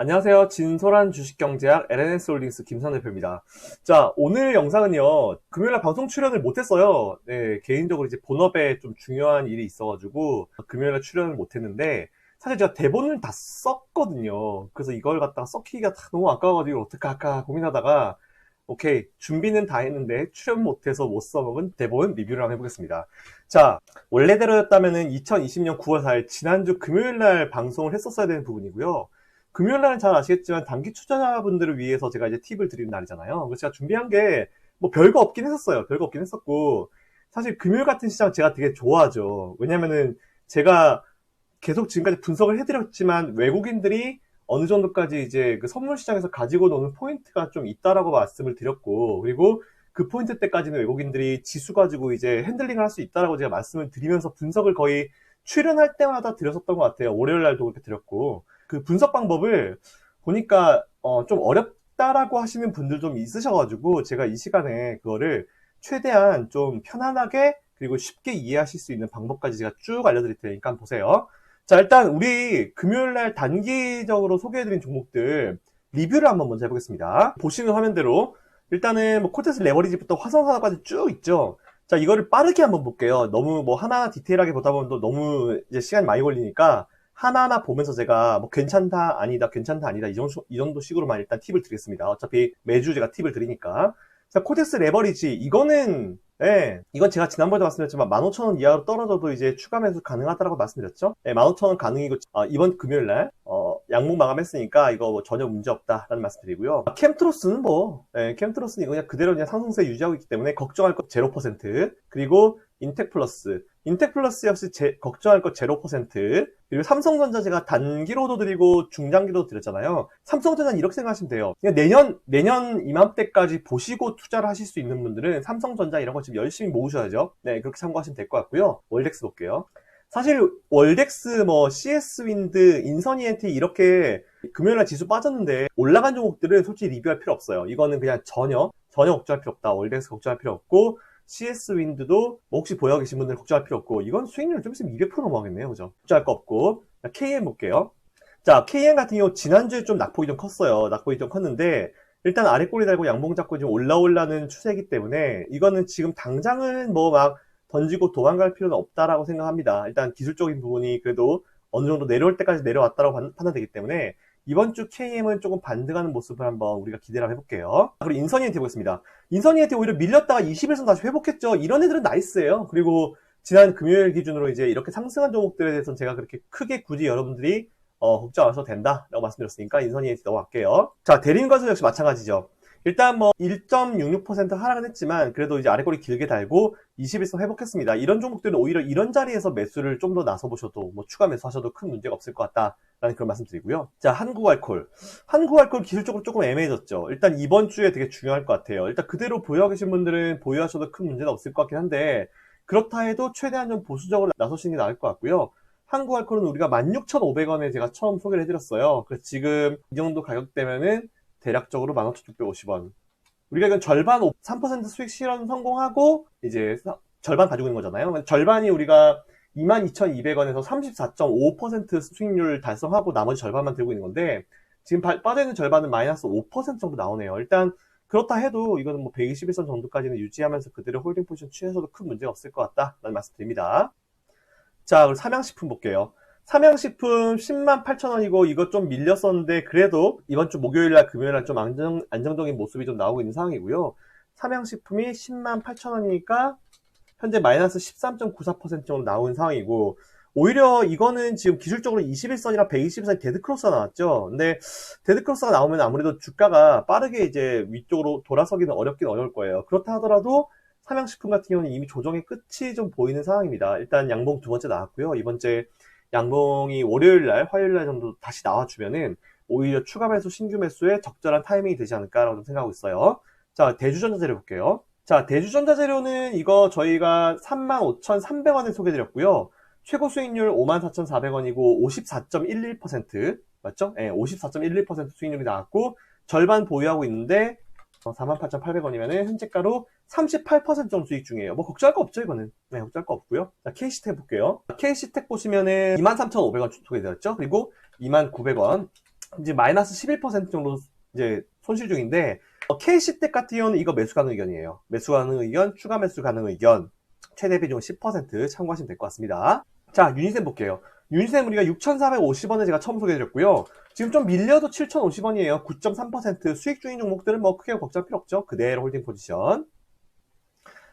안녕하세요. 진솔한 주식경제학 LNS 홀딩스 김선 대표입니다. 자, 오늘 영상은요, 금요일날 방송 출연을 못했어요. 네, 개인적으로 이제 본업에 좀 중요한 일이 있어가지고, 금요일날 출연을 못했는데, 사실 제가 대본을 다 썼거든요. 그래서 이걸 갖다가 썩히기가 다 너무 아까워가지고, 어떡할까 고민하다가, 오케이, 준비는 다 했는데, 출연 못해서 못 써먹은 대본 리뷰를 한번 해보겠습니다. 자, 원래대로였다면 은 2020년 9월 4일, 지난주 금요일날 방송을 했었어야 되는 부분이고요. 금요일 날은 잘 아시겠지만 단기 투자자분들을 위해서 제가 이제 팁을 드리는 날이잖아요. 그래서 제가 준비한 게 뭐 별거 없긴 했었어요. 별거 없긴 했었고 사실 금요일 같은 시장 제가 되게 좋아하죠. 왜냐면은 제가 계속 지금까지 분석을 해드렸지만 외국인들이 어느 정도까지 이제 그 선물 시장에서 가지고 노는 포인트가 좀 있다라고 말씀을 드렸고 그리고 그 포인트 때까지는 외국인들이 지수 가지고 이제 핸들링을 할 수 있다라고 제가 말씀을 드리면서 분석을 거의 출연할 때마다 드렸었던 것 같아요. 월요일 날도 그렇게 드렸고 그 분석 방법을 보니까 어, 좀 어렵다라고 하시는 분들 좀 있으셔가지고 제가 이 시간에 그거를 최대한 좀 편안하게 그리고 쉽게 이해하실 수 있는 방법까지 제가 쭉 알려드릴 테니까 보세요. 자 일단 우리 금요일날 단기적으로 소개해드린 종목들 리뷰를 한번 먼저 해보겠습니다. 보시는 화면대로 일단은 뭐 코테스 레버리지부터 화성사까지 쭉 있죠. 자 이거를 빠르게 한번 볼게요. 너무 뭐 하나 디테일하게 보다 보면 또 너무 이제 시간이 많이 걸리니까 하나하나 보면서 제가 뭐 괜찮다, 아니다, 괜찮다, 아니다 이 정도, 이 정도 식으로만 일단 팁을 드리겠습니다. 어차피 매주 제가 팁을 드리니까. 자, 코텍스 레버리지 이거는 예, 이건 제가 지난번에도 말씀드렸지만 15,000원 이하로 떨어져도 이제 추가 매수 가능하다라고 말씀드렸죠. 예, 15,000원 가능이고 어, 이번 금요일 날 어, 양목 마감했으니까 이거 뭐 전혀 문제 없다라는 말씀드리고요. 캠트로스는 뭐 예, 캠트로스는 그냥 그대로 그냥 상승세 유지하고 있기 때문에 걱정할 것 0% 그리고 인텍플러스 인텍플러스 역시 제, 걱정할 것 0% 그리고 삼성전자 제가 단기로도 드리고 중장기로도 드렸잖아요. 삼성전자는 이렇게 생각하시면 돼요. 내년 내년 이맘때까지 보시고 투자를 하실 수 있는 분들은 삼성전자 이런 거 지금 열심히 모으셔야죠. 네 그렇게 참고하시면 될 것 같고요. 월덱스 볼게요. 사실 월덱스 뭐 CS 윈드 인선 ENT 이렇게 금요일날 지수 빠졌는데 올라간 종목들은 솔직히 리뷰할 필요 없어요. 이거는 그냥 전혀 전혀 걱정할 필요 없다. 월덱스 걱정할 필요 없고 CS 윈드도 뭐 혹시 보여 계신 분들 걱정할 필요 없고 이건 수익률 좀 있으면 200% 넘어가겠네요. 그죠? 걱정할 거 없고 자, KM 볼게요. 자 KM 같은 경우 지난주에 좀 낙폭이 좀 컸어요. 낙폭이 좀 컸는데 일단 아래 꼬리 달고 양봉 잡고 지금 올라올라는 추세이기 때문에 이거는 지금 당장은 뭐 막 던지고 도망갈 필요는 없다라고 생각합니다. 일단 기술적인 부분이 그래도 어느 정도 내려올 때까지 내려왔다라고 판단되기 때문에 이번 주 KM은 조금 반등하는 모습을 한번 우리가 기대를 해볼게요. 그리고 인선이한테 보겠습니다. 인선이한테 오히려 밀렸다가 21선 다시 회복했죠. 이런 애들은 나이스예요. 그리고 지난 금요일 기준으로 이제 이렇게 상승한 종목들에 대해서는 제가 그렇게 크게 굳이 여러분들이 어, 걱정 안 하셔도 된다라고 말씀드렸으니까 인선이한테 넘어갈게요. 자, 대리인과수 역시 마찬가지죠. 일단 뭐 1.66% 하락은 했지만 그래도 이제 아래꼬리 길게 달고 21선 회복했습니다. 이런 종목들은 오히려 이런 자리에서 매수를 좀 더 나서 보셔도 뭐 추가 매수하셔도 큰 문제가 없을 것 같다라는 그런 말씀 드리고요. 자, 한국알콜. 한국알콜 기술적으로 조금 애매해졌죠. 일단 이번 주에 되게 중요할 것 같아요. 일단 그대로 보유하고 계신 분들은 보유하셔도 큰 문제는 없을 것 같긴 한데 그렇다 해도 최대한 좀 보수적으로 나서시는 게 나을 것 같고요. 한국알콜은 우리가 16,500원에 제가 처음 소개를 해드렸어요. 그래서 지금 이 정도 가격대면은 대략적으로 15,650원. 우리가 이건 절반 3% 수익 실현 성공하고 이제 절반 가지고 있는 거잖아요. 절반이 우리가 22,200원에서 34.5% 수익률 달성하고 나머지 절반만 들고 있는 건데 지금 빠져있는 절반은 마이너스 5% 정도 나오네요. 일단 그렇다 해도 이거는 뭐 121선 정도까지는 유지하면서 그대로 홀딩 포지션 취해서도 큰 문제가 없을 것 같다라는 말씀 드립니다. 자, 그리고 삼양식품 볼게요. 삼양식품 10만 8천 원이고 이거 좀 밀렸었는데 그래도 이번 주 목요일날 금요일날 좀 안정, 안정적인 모습이 좀 나오고 있는 상황이고요. 삼양식품이 10만 8천 원이니까 현재 마이너스 13.94% 정도 나온 상황이고 오히려 이거는 지금 기술적으로 21선이랑 120선이 데드크로스가 나왔죠. 근데 데드크로스가 나오면 아무래도 주가가 빠르게 이제 위쪽으로 돌아서기는 어렵긴 어려울 거예요. 그렇다 하더라도 삼양식품 같은 경우는 이미 조정의 끝이 좀 보이는 상황입니다. 일단 양봉 두 번째 나왔고요. 이번째 양봉이 월요일 날, 화요일 날 정도 다시 나와주면은 오히려 추가 매수, 신규 매수에 적절한 타이밍이 되지 않을까라고 생각하고 있어요. 자, 대주전자재료 볼게요. 자, 대주전자재료는 이거 저희가 35,300원에 소개드렸고요. 최고 수익률 54,400원이고 54.11% 맞죠? 네, 54.11% 수익률이 나왔고 절반 보유하고 있는데 48,800원이면 현재가로 38% 정도 수익 중이에요. 뭐 걱정할 거 없죠 이거는. 네, 걱정할 거 없고요. 자, KC텍 볼게요. KC텍 보시면은 23,500원 소개되었죠? 그리고 29,900원 이제 마이너스 11% 정도 이제 손실 중인데 KC텍 같은 경우는 이거 매수 가능 의견이에요. 매수 가능 의견, 추가 매수 가능 의견, 최대 비중 10% 참고하시면 될 것 같습니다. 자, 유니셈 볼게요. 유니셈 우리가 6,450원에 제가 처음 소개해드렸고요. 지금 좀 밀려도 7,050원이에요. 9.3% 수익 중인 종목들은 뭐 크게 걱정할 필요 없죠. 그대로 홀딩 포지션.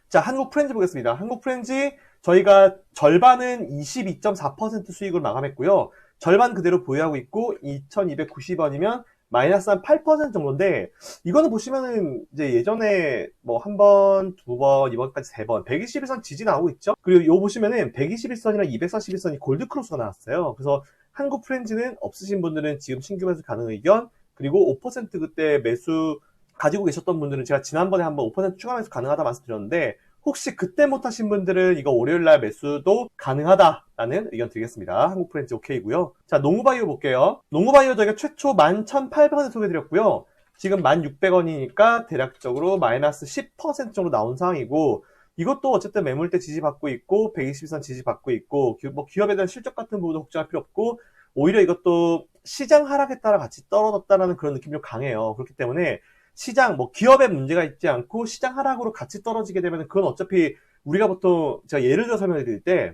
자, 한국 프렌즈 보겠습니다. 한국 프렌즈 저희가 절반은 22.4% 수익으로 마감했고요. 절반 그대로 보유하고 있고 2,290원이면 마이너스 한 8% 정도인데 이거는 보시면은 이제 예전에 뭐 한 번, 두 번, 이번까지 세 번, 121선 지지 나오고 있죠. 그리고 요 보시면은 121선이랑 241선이 골드 크로스가 나왔어요. 그래서 한국 프렌즈는 없으신 분들은 지금 신규 매수 가능 의견 그리고 5% 그때 매수 가지고 계셨던 분들은 제가 지난번에 한번 5% 추가 매수 가능하다 말씀드렸는데 혹시 그때 못하신 분들은 이거 월요일날 매수도 가능하다라는 의견 드리겠습니다. 한국 프렌즈 오케이고요. 자, 농구바이오 볼게요. 농구바이오 저희가 최초 11,800원에 소개드렸고요. 지금 1,600원이니까 대략적으로 마이너스 10% 정도 나온 상황이고 이것도 어쨌든 매물대 지지받고 있고 120선 지지받고 있고 뭐 기업에 대한 실적 같은 부분도 걱정할 필요 없고 오히려 이것도 시장 하락에 따라 같이 떨어졌다라는 그런 느낌이 좀 강해요. 그렇기 때문에 시장, 뭐 기업에 문제가 있지 않고 시장 하락으로 같이 떨어지게 되면 그건 어차피 우리가 보통 제가 예를 들어 설명해 드릴 때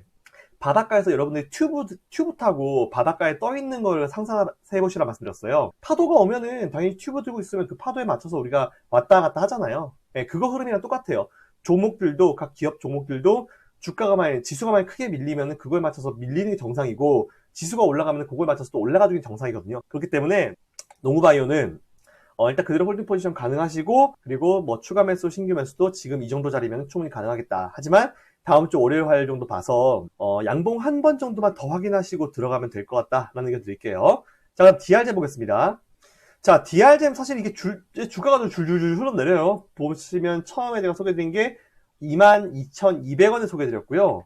바닷가에서 여러분들이 튜브, 튜브 타고 바닷가에 떠 있는 걸 상상해 보시라 말씀드렸어요. 파도가 오면은 당연히 튜브 들고 있으면 그 파도에 맞춰서 우리가 왔다 갔다 하잖아요. 네, 그거 흐름이랑 똑같아요. 종목들도, 각 기업 종목들도 주가가 많이, 지수가 많이 크게 밀리면은 그거에 맞춰서 밀리는 게 정상이고, 지수가 올라가면 그거에 맞춰서 또 올라가주는 게 정상이거든요. 그렇기 때문에 농구바이오는 어, 일단 그대로 홀딩 포지션 가능하시고 그리고 뭐 추가 매수 신규 매수도 지금 이 정도 자리면 충분히 가능하겠다. 하지만 다음 주 월요일 화요일 정도 봐서 어, 양봉 한 번 정도만 더 확인하시고 들어가면 될 것 같다라는 의견 드릴게요. 자 그럼 DRZ 보겠습니다. 자 DRZ 사실 이게 줄, 주가가 좀 줄줄줄 흘러내려요. 보시면 처음에 제가 소개드린 게 22,200원에 소개드렸고요.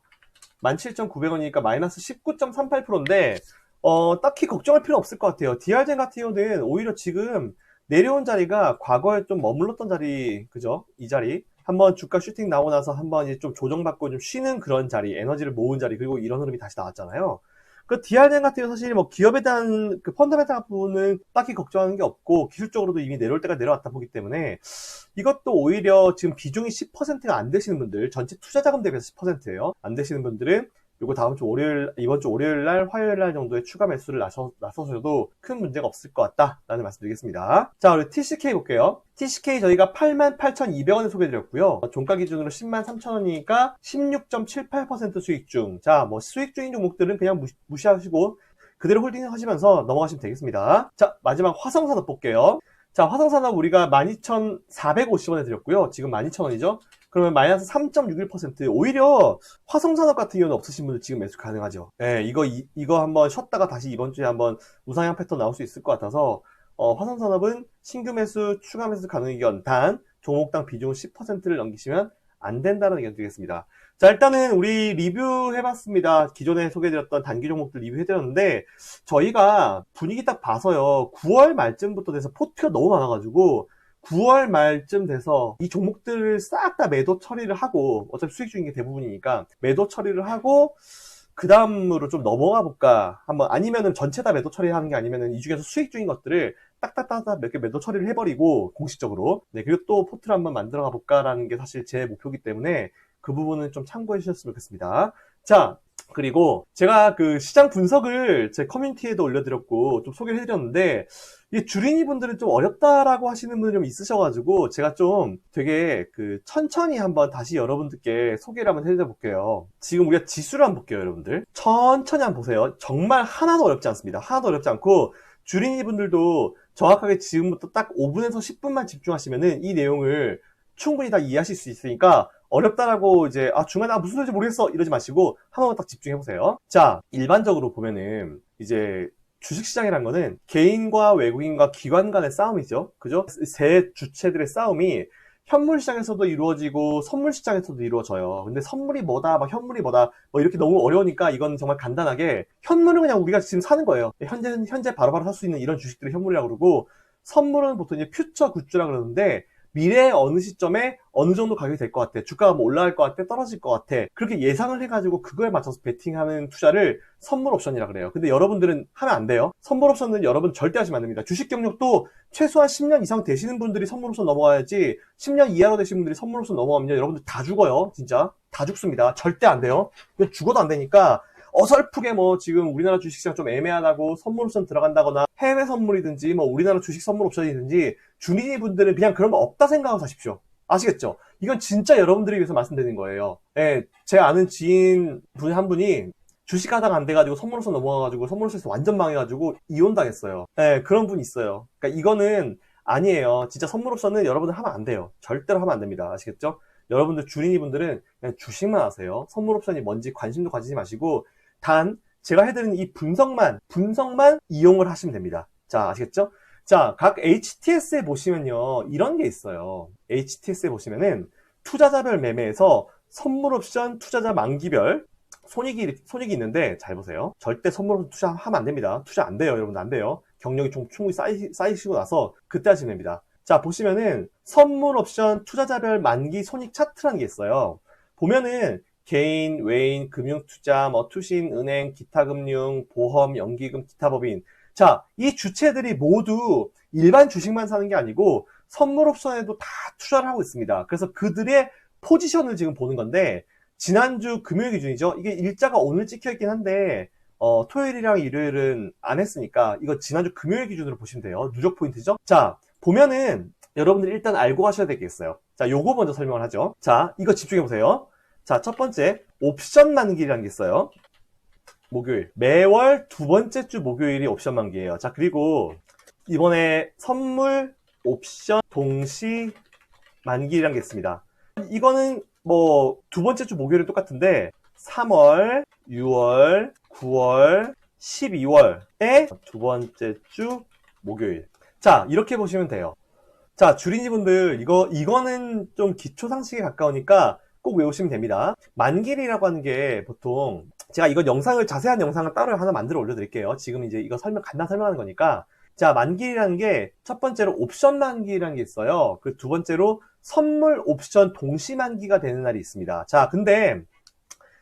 17,900원이니까 마이너스 19.38%인데 어, 딱히 걱정할 필요 없을 것 같아요. DRZ 같은 경우는 오히려 지금 내려온 자리가 과거에 좀 머물렀던 자리, 그죠? 이 자리. 한번 주가 슈팅 나오고 나서 한번 이제 좀 조정받고 좀 쉬는 그런 자리, 에너지를 모은 자리, 그리고 이런 흐름이 다시 나왔잖아요. 그 DRN 같은 경우 사실 뭐 기업에 대한 그 펀더멘탈 부분은 딱히 걱정하는 게 없고 기술적으로도 이미 내려올 때가 내려왔다 보기 때문에 이것도 오히려 지금 비중이 10%가 안 되시는 분들 전체 투자 자금 대비해서 10%예요. 안 되시는 분들은 요거 다음 주 월요일, 이번 주 월요일 날, 화요일 날 정도의 추가 매수를 나서, 나서셔도 큰 문제가 없을 것 같다라는 말씀 드리겠습니다. 자, 우리 TCK 볼게요. TCK 저희가 88,200원에 소개드렸고요. 종가 기준으로 103,000원이니까 16.78% 수익 중. 자, 뭐 수익 중인 종목들은 그냥 무시, 무시하시고 그대로 홀딩 하시면서 넘어가시면 되겠습니다. 자, 마지막 화성산업 볼게요. 자, 화성산업 우리가 12,450원에 드렸고요. 지금 12,000원이죠. 그러면 마이너스 3.61% 오히려 화성산업 같은 경우는 없으신 분들 지금 매수 가능하죠. 예, 이거 이, 이거 한번 쉬었다가 다시 이번 주에 한번 우상향 패턴 나올 수 있을 것 같아서 어, 화성산업은 신규 매수, 추가 매수 가능 의견 단 종목당 비중 10%를 넘기시면 안 된다는 의견 드리겠습니다. 자, 일단은 우리 리뷰 해봤습니다. 기존에 소개해드렸던 단기 종목들 리뷰해드렸는데, 저희가 분위기 딱 봐서요, 9월 말쯤부터 돼서 포트가 너무 많아가지고, 9월 말쯤 돼서 이 종목들을 싹 다 매도 처리를 하고 어차피 수익 중인 게 대부분이니까 매도 처리를 하고 그 다음으로 좀 넘어가 볼까? 한번 아니면은 전체 다 매도 처리하는 게 아니면은 이 중에서 수익 중인 것들을 딱딱딱딱 몇 개 매도 처리를 해버리고 공식적으로. 네 그리고 또 포트를 한번 만들어 가 볼까라는 게 사실 제 목표이기 때문에 그 부분은 좀 참고해 주셨으면 좋겠습니다 자 그리고 제가 그 시장 분석을 제 커뮤니티에도 올려드렸고 좀 소개를 해드렸는데 이 주린이 분들은 좀 어렵다라고 하시는 분이 좀 있으셔가지고 제가 좀 되게 그 천천히 한번 다시 여러분들께 소개를 한번 해드려 볼게요. 지금 우리가 지수를 한번 볼게요, 여러분들. 천천히 한번 보세요. 정말 하나도 어렵지 않습니다. 하나도 어렵지 않고 주린이 분들도 정확하게 지금부터 딱 5분에서 10분만 집중하시면은 이 내용을 충분히 다 이해하실 수 있으니까 어렵다라고 이제 아 중간에 아 무슨 소리인지 모르겠어 이러지 마시고 한 번만 딱 집중해 보세요. 자 일반적으로 보면은 이제 주식시장이란 거는 개인과 외국인과 기관 간의 싸움이죠. 그죠? 세 주체들의 싸움이 현물 시장에서도 이루어지고 선물 시장에서도 이루어져요. 근데 선물이 뭐다, 막 현물이 뭐다, 뭐 이렇게 너무 어려우니까 이건 정말 간단하게 현물은 그냥 우리가 지금 사는 거예요. 현재 현재 바로바로 살 수 있는 이런 주식들을 현물이라고 그러고 선물은 보통 이제 퓨처 굿즈라 그러는데 미래의 어느 시점에 어느 정도 가격이 될 것 같아. 주가가 뭐 올라갈 것 같아, 떨어질 것 같아. 그렇게 예상을 해가지고 그거에 맞춰서 베팅하는 투자를 선물 옵션이라 그래요. 근데 여러분들은 하면 안 돼요. 선물 옵션은 여러분 절대 하시면 안 됩니다. 주식 경력도 최소한 10년 이상 되시는 분들이 선물 옵션 넘어가야지 10년 이하로 되신 분들이 선물 옵션 넘어가면 여러분들 다 죽어요. 진짜. 다 죽습니다. 절대 안 돼요. 죽어도 안 되니까 어설프게 뭐 지금 우리나라 주식시장 좀 애매하다고 선물 옵션 들어간다거나 해외 선물이든지 뭐 우리나라 주식 선물 옵션이든지 주민이 분들은 그냥 그런 거 없다 생각하고 사십시오. 아시겠죠? 이건 진짜 여러분들을 위해서 말씀드리는 거예요. 예, 제 아는 지인 분 한 분이 주식 하다가 안 돼가지고 선물 옵션 넘어가가지고 선물 옵션에서 완전 망해가지고 이혼당했어요. 예, 그런 분 있어요. 그러니까 이거는 아니에요. 진짜 선물 옵션은 여러분들 하면 안 돼요. 절대로 하면 안 됩니다. 아시겠죠? 여러분들 주린이 분들은 그냥 주식만 하세요. 선물 옵션이 뭔지 관심도 가지지 마시고 단 제가 해드리는 이 분석만 분석만 이용을 하시면 됩니다. 자 아시겠죠? 자 각 HTS에 보시면요 이런 게 있어요. HTS에 보시면은 투자자별 매매에서 선물 옵션 투자자 만기별 손익이 손익이 있는데 잘 보세요. 절대 선물 옵션 투자하면 안 됩니다. 투자 안 돼요, 여러분 안 돼요. 경력이 좀 충분히 쌓이, 쌓이시고 나서 그때 하시면 됩니다. 자 보시면은 선물 옵션 투자자별 만기 손익 차트라는 게 있어요. 보면은 개인, 외인, 금융투자, 뭐 투신, 은행, 기타금융, 보험, 연기금, 기타법인. 자, 이 주체들이 모두 일반 주식만 사는 게 아니고 선물 옵션에도 다 투자를 하고 있습니다. 그래서 그들의 포지션을 지금 보는 건데 지난주 금요일 기준이죠. 이게 일자가 오늘 찍혀 있긴 한데 어, 토요일이랑 일요일은 안 했으니까 이거 지난주 금요일 기준으로 보시면 돼요. 누적 포인트죠. 자, 보면은 여러분들 일단 알고 가셔야 되겠어요. 자, 요거 먼저 설명을 하죠. 자, 이거 집중해 보세요. 자, 첫 번째, 옵션 만기라는 게 있어요. 목요일. 매월 두 번째 주 목요일이 옵션 만기예요. 자, 그리고 이번에 선물 옵션 동시 만기라는 게 있습니다. 이거는 뭐 두 번째 주 목요일은 똑같은데 3월, 6월, 9월, 12월에 두 번째 주 목요일. 자, 이렇게 보시면 돼요. 자, 주린이분들 이거 이거는 좀 기초 상식에 가까우니까 꼭 외우시면 됩니다. 만길이라고 하는 게 보통 제가 이건 영상을 자세한 영상을 따로 하나 만들어 올려드릴게요. 지금 이제 이거 설명 간단 설명하는 거니까 자 만길이라는 게 첫 번째로 옵션 만기라는 게 있어요. 그 두 번째로 선물 옵션 동시 만기가 되는 날이 있습니다. 자 근데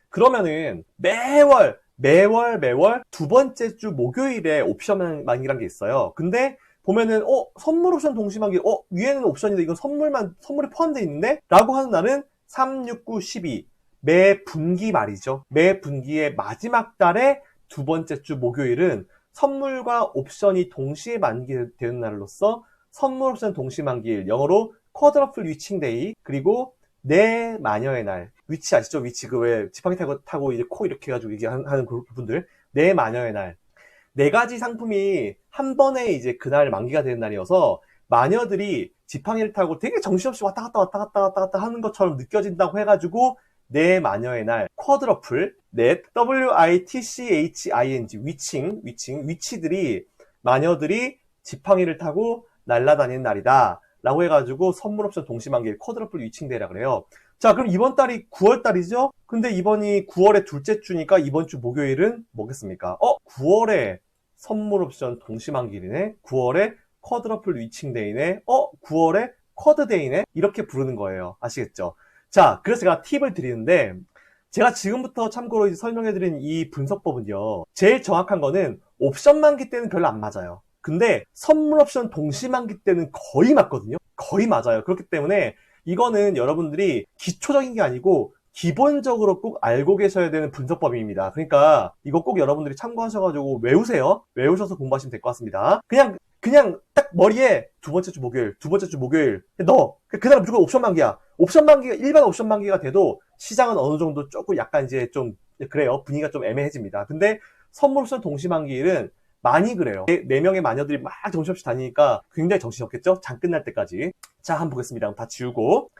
그러면은 매월 매월 매월 두 번째 주 목요일에 옵션 만기라는 게 있어요. 근데 보면은 어 선물 옵션 동시 만기 어 위에는 옵션인데 이건 선물만 선물이 포함되어 있는데 라고 하는 날은 3, 6, 9, 12. 매 분기 말이죠. 매 분기의 마지막 달의 두 번째 주 목요일은 선물과 옵션이 동시에 만기되는 날로서 선물 옵션 동시 만기일, 영어로 쿼드러플 위칭 데이, 그리고 내 마녀의 날. 위치 아시죠? 위치 그 왜 지팡이 타고, 타고 이제 코 이렇게 해가지고 이게 하는 그 분들. 내 마녀의 날. 네 가지 상품이 한 번에 이제 그날 만기가 되는 날이어서 마녀들이 지팡이를 타고 되게 정신없이 왔다 갔다 왔다 갔다 왔다 갔다 하는 것처럼 느껴진다고 해가지고 내 마녀의 날 쿼드러플 넷 W-I-T-C-H-I-N-G 위칭 위칭 위치들이 마녀들이 지팡이를 타고 날아다니는 날이다. 라고 해가지고 선물 옵션 동시만기 쿼드러플 위칭데이라 그래요. 자 그럼 이번 달이 9월 달이죠? 근데 이번이 9월의 둘째 주니까 이번 주 목요일은 뭐겠습니까? 어 9월에 선물 옵션 동시만기이네. 9월에 쿼드러플 위칭 데이네. 어 9월에 쿼드 데이네. 이렇게 부르는 거예요. 아시겠죠? 자 그래서 제가 팁을 드리는데 제가 지금부터 참고로 이제 설명해드린 이 분석법은요 제일 정확한 거는 옵션 만기 때는 별로 안 맞아요. 근데 선물 옵션 동시 만기 때는 거의 맞거든요. 거의 맞아요. 그렇기 때문에 이거는 여러분들이 기초적인 게 아니고 기본적으로 꼭 알고 계셔야 되는 분석법입니다. 그러니까 이거 꼭 여러분들이 참고하셔가지고 외우세요. 외우셔서 공부하시면 될 것 같습니다. 그냥 그냥 딱 머리에 두 번째 주 목요일, 두 번째 주 목요일 넣어. 그날 무조건 옵션 만기야. 옵션 만기가 일반 옵션 만기가 돼도 시장은 어느 정도 조금 약간 이제 좀 그래요. 분위기가 좀 애매해집니다. 근데 선물 옵션 동시 만기일은 많이 그래요. 네, 네 명의 마녀들이 막 정신없이 다니니까 굉장히 정신없겠죠? 장 끝날 때까지. 자, 한번 보겠습니다. 다 지우고.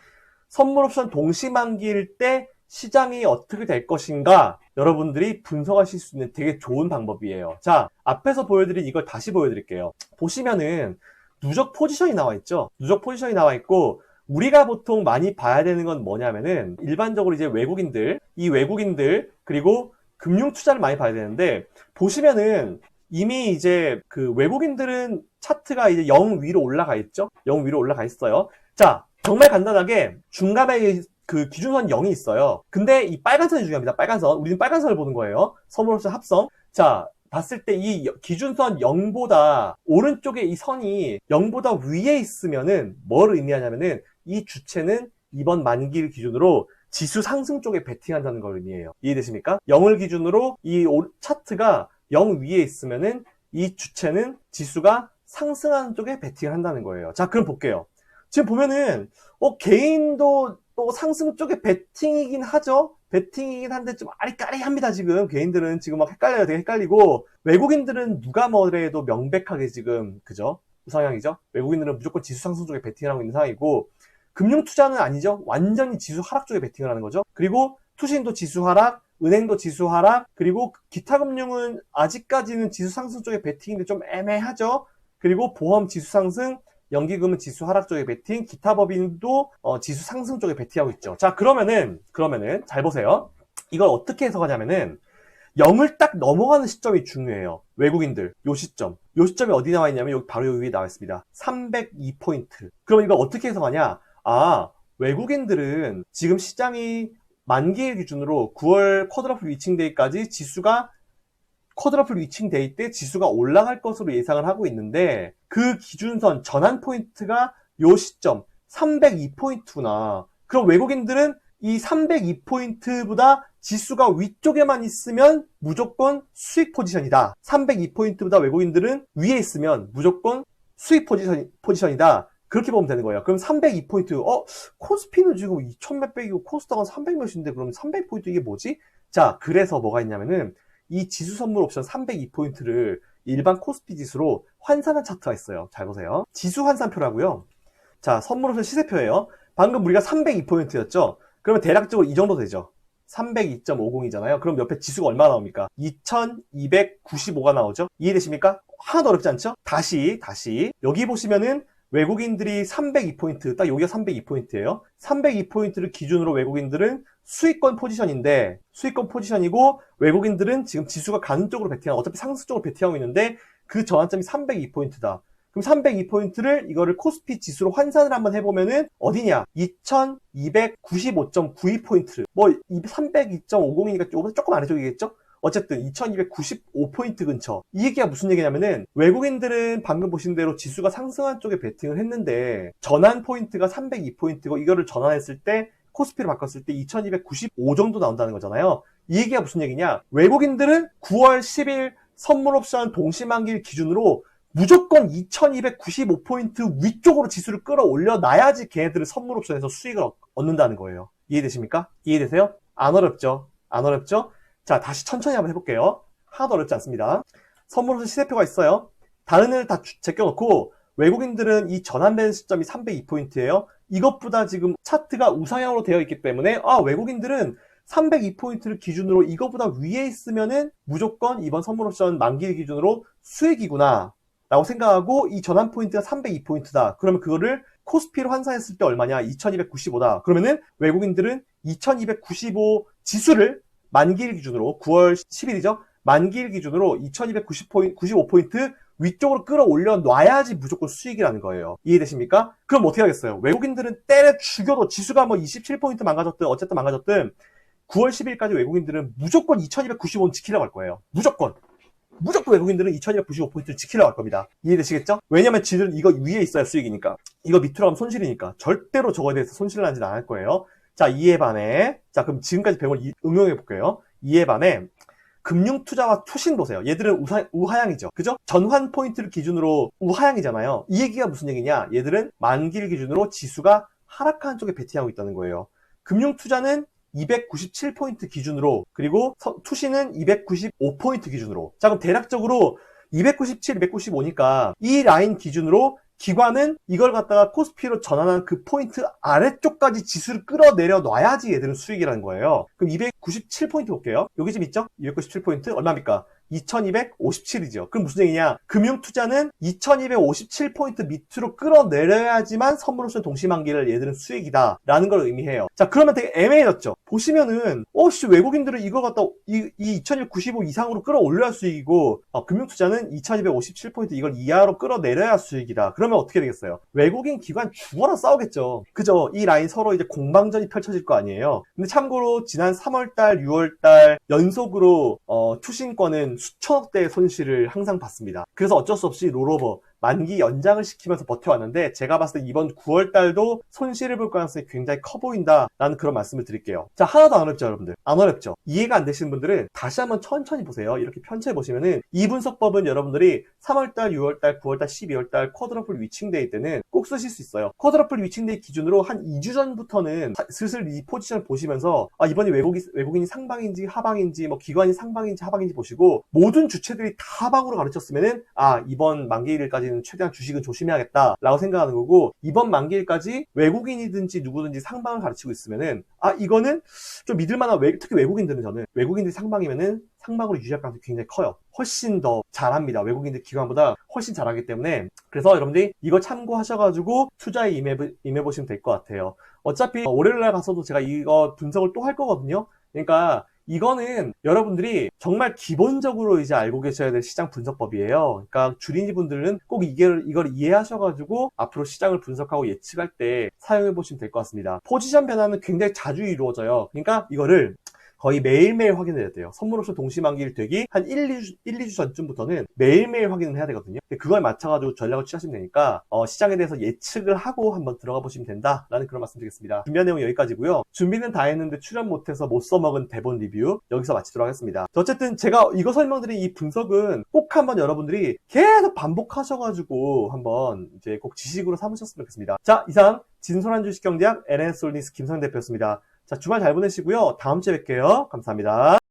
선물 옵션 동시 만기일 때 시장이 어떻게 될 것인가 여러분들이 분석하실 수 있는 되게 좋은 방법이에요. 자, 앞에서 보여드린 이걸 다시 보여드릴게요. 보시면은 누적 포지션이 나와 있죠? 누적 포지션이 나와 있고 우리가 보통 많이 봐야 되는 건 뭐냐면은 일반적으로 이제 외국인들, 이 외국인들 그리고 금융 투자를 많이 봐야 되는데 보시면은 이미 이제 그 외국인들은 차트가 이제 0 위로 올라가 있죠? 0 위로 올라가 있어요. 자, 정말 간단하게 중간에 그 기준선 0이 있어요. 근데 이 빨간선이 중요합니다. 빨간선. 우리는 빨간선을 보는 거예요. 선물로서 합성. 자, 봤을 때 이 기준선 0보다 오른쪽에 이 선이 0보다 위에 있으면은 뭘 의미하냐면은 이 주체는 이번 만기를 기준으로 지수 상승 쪽에 베팅한다는 걸 의미해요. 이해되십니까? 0을 기준으로 이 오- 차트가 0 위에 있으면은 이 주체는 지수가 상승하는 쪽에 베팅을 한다는 거예요. 자, 그럼 볼게요. 지금 보면은 어, 개인도 또 상승 쪽에 베팅이긴 하죠. 베팅이긴 한데 좀 아리까리합니다. 지금 개인들은 지금 막 헷갈려요. 되게 헷갈리고 외국인들은 누가 뭐래도 명백하게 지금 그죠? 우상향이죠. 외국인들은 무조건 지수 상승 쪽에 베팅을 하고 있는 상황이고 금융 투자는 아니죠. 완전히 지수 하락 쪽에 베팅을 하는 거죠. 그리고 투신도 지수 하락, 은행도 지수 하락, 그리고 기타 금융은 아직까지는 지수 상승 쪽에 베팅인데 좀 애매하죠. 그리고 보험 지수 상승, 연기금은 지수 하락 쪽에 베팅, 기타 법인도 어, 지수 상승 쪽에 베팅하고 있죠. 자, 그러면은 그러면은 잘 보세요. 이걸 어떻게 해석하냐면은 0을 딱 넘어가는 시점이 중요해요. 외국인들 요 시점. 요 시점이 어디 나와 있냐면 여기 바로 여기 나와 있습니다. 302포인트. 그럼 이걸 어떻게 해석하냐? 아, 외국인들은 지금 시장이 만기일 기준으로 9월 쿼드러플 위칭 데이까지 지수가 쿼드러플 위칭 데이 때 지수가 올라갈 것으로 예상을 하고 있는데 그 기준선 전환 포인트가 요 시점 302포인트구나. 그럼 외국인들은 이 302포인트보다 지수가 위쪽에만 있으면 무조건 수익 포지션이다. 302포인트보다 외국인들은 위에 있으면 무조건 수익 포지션, 포지션이다. 그렇게 보면 되는 거예요. 그럼 302포인트, 어, 코스피는 지금 2000 몇백이고 코스닥은 300 몇인데 그럼 300포인트 이게 뭐지? 자, 그래서 뭐가 있냐면은 이 지수 선물 옵션 302포인트를 일반 코스피 지수로 환산한 차트가 있어요. 잘 보세요. 지수 환산표라고요. 자, 선물 옵션 시세표예요. 방금 우리가 302포인트였죠? 그러면 대략적으로 이 정도 되죠. 302.50이잖아요. 그럼 옆에 지수가 얼마 나옵니까? 2295가 나오죠? 이해되십니까? 하나도 어렵지 않죠? 다시, 다시. 여기 보시면은 외국인들이 302포인트, 딱 여기가 302포인트예요. 302포인트를 기준으로 외국인들은 수익권 포지션인데, 수익권 포지션이고, 외국인들은 지금 지수가 가는 쪽으로 베팅하고, 어차피 상승 쪽으로 베팅하고 있는데, 그 전환점이 302포인트다. 그럼 302포인트를 이거를 코스피 지수로 환산을 한번 해보면은 어디냐? 2295.92포인트. 뭐 302.50이니까 조금, 조금 아래쪽이겠죠? 어쨌든 2295포인트 근처. 이 얘기가 무슨 얘기냐면은 외국인들은 방금 보신 대로 지수가 상승한 쪽에 베팅을 했는데 전환 포인트가 302포인트고 이거를 전환했을 때 코스피로 바꿨을 때 2295 정도 나온다는 거잖아요. 이 얘기가 무슨 얘기냐? 외국인들은 9월 10일 선물 옵션 동시만기일 기준으로 무조건 2295포인트 위쪽으로 지수를 끌어올려 놔야지 걔네들은 선물 옵션에서 수익을 얻- 얻는다는 거예요. 이해되십니까? 이해되세요? 안 어렵죠? 안 어렵죠? 자, 다시 천천히 한번 해볼게요. 하나도 어렵지 않습니다. 선물 옵션 시세표가 있어요. 다른 애를 다 주- 제껴놓고 외국인들은 이 전환된 시점이 302포인트예요. 이것보다 지금 차트가 우상향으로 되어 있기 때문에 아, 외국인들은 302포인트를 기준으로 이거보다 위에 있으면은 무조건 이번 선물 옵션 만기 기준으로 수익이구나. 라고 생각하고 이 전환 포인트가 302포인트다. 그러면 그거를 코스피로 환산했을 때 얼마냐? 2295다. 그러면은 외국인들은 2295 지수를 만기일 기준으로 9월 10일이죠. 만기일 기준으로 2295포인트 위쪽으로 끌어올려 놔야지 무조건 수익이라는 거예요. 이해되십니까? 그럼 어떻게 하겠어요? 외국인들은 때려 죽여도 지수가 뭐 27포인트 망가졌든 어쨌든 망가졌든 9월 10일까지 외국인들은 무조건 2295는 지키려고 할 거예요. 무조건. 무조건 외국인들은 2295포인트를 지키려고 할 겁니다. 이해되시겠죠? 왜냐면 지들은 이거 위에 있어야 수익이니까. 이거 밑으로 가면 손실이니까. 절대로 저거에 대해서 손실을 하지는 않을 거예요. 자, 이에 반해. 자, 그럼 지금까지 배운 걸 이- 응용해 볼게요. 이에 반해. 금융 투자와 투신 보세요. 얘들은 우사, 우하향이죠. 그죠? 전환 포인트를 기준으로 우하향이잖아요. 이 얘기가 무슨 얘기냐? 얘들은 만기를 기준으로 지수가 하락하는 쪽에 베팅하고 있다는 거예요. 금융 투자는 297포인트 기준으로 그리고 서- 투신은 295포인트 기준으로 자 그럼 대략적으로 297, 295니까 이 라인 기준으로 기관은 이걸 갖다가 코스피로 전환한 그 포인트 아래쪽까지 지수를 끌어내려 놔야지 얘들은 수익이라는 거예요. 그럼 297포인트 볼게요. 여기 좀 있죠? 297포인트 얼마입니까? 2257이죠. 그럼 무슨 얘기냐? 금융 투자는 2257포인트 밑으로 끌어내려야지만 선물 옵션 동시만기를 얘들은 수익이다. 라는 걸 의미해요. 자, 그러면 되게 애매해졌죠. 보시면은, 어, 씨, 외국인들은 이거 갖다 이, 이 2295 이상으로 끌어올려야 수익이고, 어, 금융 투자는 2257포인트 이걸 이하로 끌어내려야 수익이다. 그러면 어떻게 되겠어요? 외국인 기관 죽어라 싸우겠죠. 그죠? 이 라인 서로 이제 공방전이 펼쳐질 거 아니에요. 근데 참고로 지난 3월달, 6월달 연속으로 어, 투신권은 수천억 대의 손실을 항상 봤습니다. 그래서 어쩔 수 없이 롤오버 만기 연장을 시키면서 버텨왔는데 제가 봤을 때 이번 9월 달도 손실을 볼 가능성이 굉장히 커 보인다라는 그런 말씀을 드릴게요. 자 하나도 안 어렵죠 여러분들? 안 어렵죠? 이해가 안 되시는 분들은 다시 한번 천천히 보세요. 이렇게 편차해 보시면은 이 분석법은 여러분들이 3월 달, 6월 달, 9월 달, 12월 달 쿼드러플 위칭데이 때는 꼭 쓰실 수 있어요. 쿼드러플 위칭데이 기준으로 한 2주 전부터는 사- 슬슬 이 포지션을 보시면서 아 이번에 외국이, 외국인이 상방인지 하방인지 뭐 기관이 상방인지 하방인지 보시고 모든 주체들이 다 하방으로 가르쳤으면은 아 이번 만기일까지는 최대한 주식은 조심해야겠다라고 생각하는 거고 이번 만기일까지 외국인이든지 누구든지 상방을 가르치고 있으면은 아 이거는 좀 믿을 만한 외- 특히 외국인들은 저는 외국인들이 상방이면은 상방으로 유지할 가능성이 굉장히 커요. 훨씬 더 잘합니다. 외국인들 기관보다 훨씬 잘하기 때문에 그래서 여러분들이 이거 참고하셔가지고 투자에 임해, 임해보시면 될 것 같아요. 어차피 월요일날 가서도 제가 이거 분석을 또 할 거거든요. 그러니까 이거는 여러분들이 정말 기본적으로 이제 알고 계셔야 될 시장 분석법이에요. 그러니까 주린이 분들은 꼭 이걸, 이걸 이해하셔가지고 앞으로 시장을 분석하고 예측할 때 사용해 보시면 될 것 같습니다. 포지션 변화는 굉장히 자주 이루어져요. 그러니까 이거를 거의 매일매일 확인해야 돼요. 선물 옵션 동시 만기일 되기 한 1, 2주, 1, 2주 전쯤부터는 매일매일 확인을 해야 되거든요. 그거에 맞춰가지고 전략을 취하시면 되니까 어, 시장에 대해서 예측을 하고 한번 들어가 보시면 된다라는 그런 말씀 드리겠습니다. 준비한 내용 은 여기까지고요. 준비는 다 했는데 출연 못해서 못 써먹은 대본 리뷰 여기서 마치도록 하겠습니다. 자, 어쨌든 제가 이거 설명드린 이 분석은 꼭 한번 여러분들이 계속 반복하셔가지고 한번 이제 꼭 지식으로 삼으셨으면 좋겠습니다. 자, 이상 진솔한 주식경제학 LN솔리스 김성 대표였습니다. 자, 주말 잘 보내시고요. 다음 주에 뵐게요. 감사합니다.